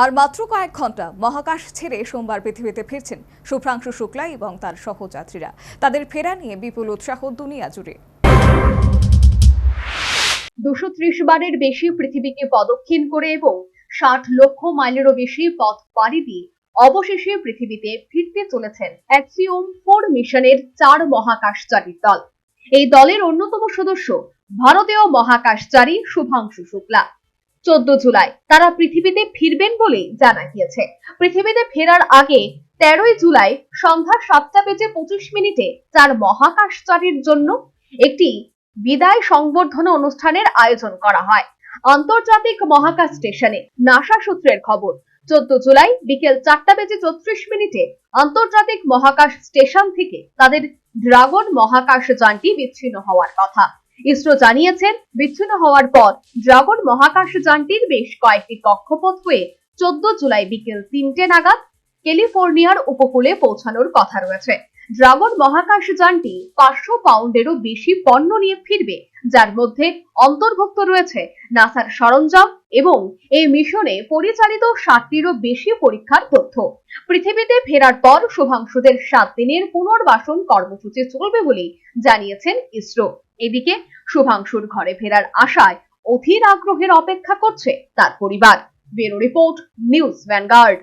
আর মাত্র কয়েক ঘণ্টা মহাকাশ ছেড়ে সোমবার পৃথিবীতে ফিরছেন শুভ্রাংশু শুক্লা এবং তার সহযাত্রীরা। তাদের ফেরা নিয়ে বিপুল উৎসাহ দুনিয়া জুড়ে। দুশো ত্রিশ বারের বেশি পৃথিবীকে প্রদক্ষিণ করে এবং ষাট লক্ষ মাইলেরও বেশি পথ পাড়ি দিয়ে অবশেষে পৃথিবীতে ফিরতে চলেছেন অ্যাক্সিওম ফোর মিশনের চার মহাকাশচারীর দল। এই দলের অন্যতম সদস্য ভারতীয় মহাকাশচারী শুভাংশু শুক্লা। চোদ্দ জুলাই। তারা পৃথিবীতে ফিরবেন বলে জানা গিয়েছে। পৃথিবীতে ফেরার আগে তেরোই জুলাই সন্ধ্যা সাতটা বেজে পঁচিশ মিনিটে চার মহাকাশচারীর জন্য একটি বিদায় সংবর্ধনা অনুষ্ঠানের আয়োজন করা হয়। আন্তর্জাতিক মহাকাশ স্টেশনে নাসা সূত্রের খবর, চোদ্দ জুলাই বিকেল চারটা বেজে চৌত্রিশ মিনিটে আন্তর্জাতিক মহাকাশ স্টেশন থেকে তাদের ড্রাগন মহাকাশ যানটি বিচ্ছিন্ন হওয়ার কথা। ইসরো জানিয়েছেন, বিচ্ছিন্ন হওয়ার পর ড্রাগন মহাকাশ যানটির বেশ কয়েকটি কক্ষপথ হয়ে চোদ্দ জুলাই বিকেল তিনটে নাগাদ ক্যালিফোর্নিয়ার উপকূলে পৌঁছানোর কথা রয়েছে। ড্রাগন মহাকাশ যানটি পাঁচশো পাউন্ডেরও বেশি পণ্য নিয়ে ফিরবে, যার মধ্যে অন্তর্ভুক্ত রয়েছে নাসার সরঞ্জাম এবং এই মিশনে পরিচালিত ষাটটিরও বেশি পরীক্ষার তথ্য। পৃথিবীতে ফেরার পর শুভাংশুদের সাত দিনের পুনর্বাসন কর্মসূচি চলবে বলে জানিয়েছেন ইসরো। এদিকে শুভাংশুর ঘরে ফেরার আশায় অধীর আগ্রহের অপেক্ষা করছে তার পরিবার। Bureau report, news Vanguard.